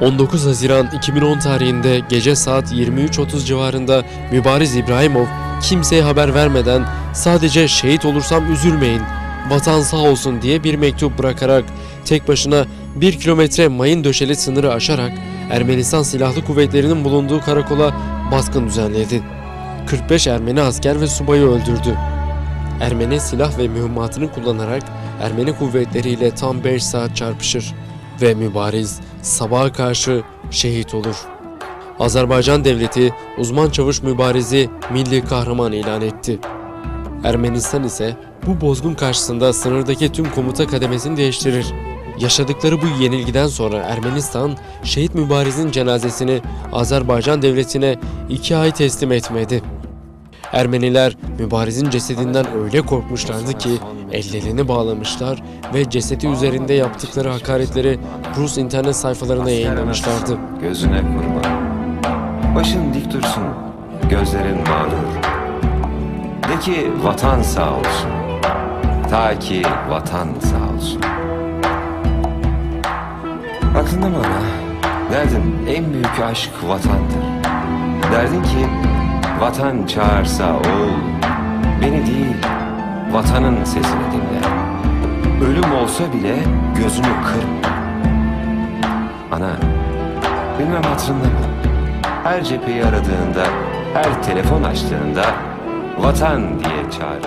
19 Haziran 2010 tarihinde gece saat 23.30 civarında Mübariz İbrahimov kimseye haber vermeden sadece şehit olursam üzülmeyin, vatan sağ olsun diye bir mektup bırakarak tek başına 1 kilometre mayın döşeli sınırı aşarak Ermenistan Silahlı Kuvvetleri'nin bulunduğu karakola baskın düzenledi. 45 Ermeni asker ve subayı öldürdü. Ermeni silah ve mühimmatını kullanarak Ermeni kuvvetleriyle tam 5 saat çarpışır ve mübariz sabaha karşı şehit olur. Azerbaycan devleti uzman çavuş mübarizi milli kahraman ilan etti. Ermenistan ise bu bozgun karşısında sınırdaki tüm komuta kademesini değiştirir. Yaşadıkları bu yenilgiden sonra Ermenistan, şehit mübarizin cenazesini Azerbaycan devletine iki ay teslim etmedi. Ermeniler mübarizin cesedinden öyle korkmuşlardı ki ellerini bağlamışlar ve cesedi üzerinde yaptıkları hakaretleri Rus internet sayfalarına yayınlamışlardı. Gözüne kurban. Başın dik dursun, gözlerin mağrur. De ki vatan sağ olsun. Ta ki vatan sağ olsun. Aklında mı ana? Derdin en büyük aşk vatandır. Derdin ki vatan çağırsa ol. Beni değil, vatanın sesini dinle. Ölüm olsa bile gözünü kırpma. Ana, bilmem hatırında mı? Her cepheyi aradığında, her telefon açtığında vatan diye çağır.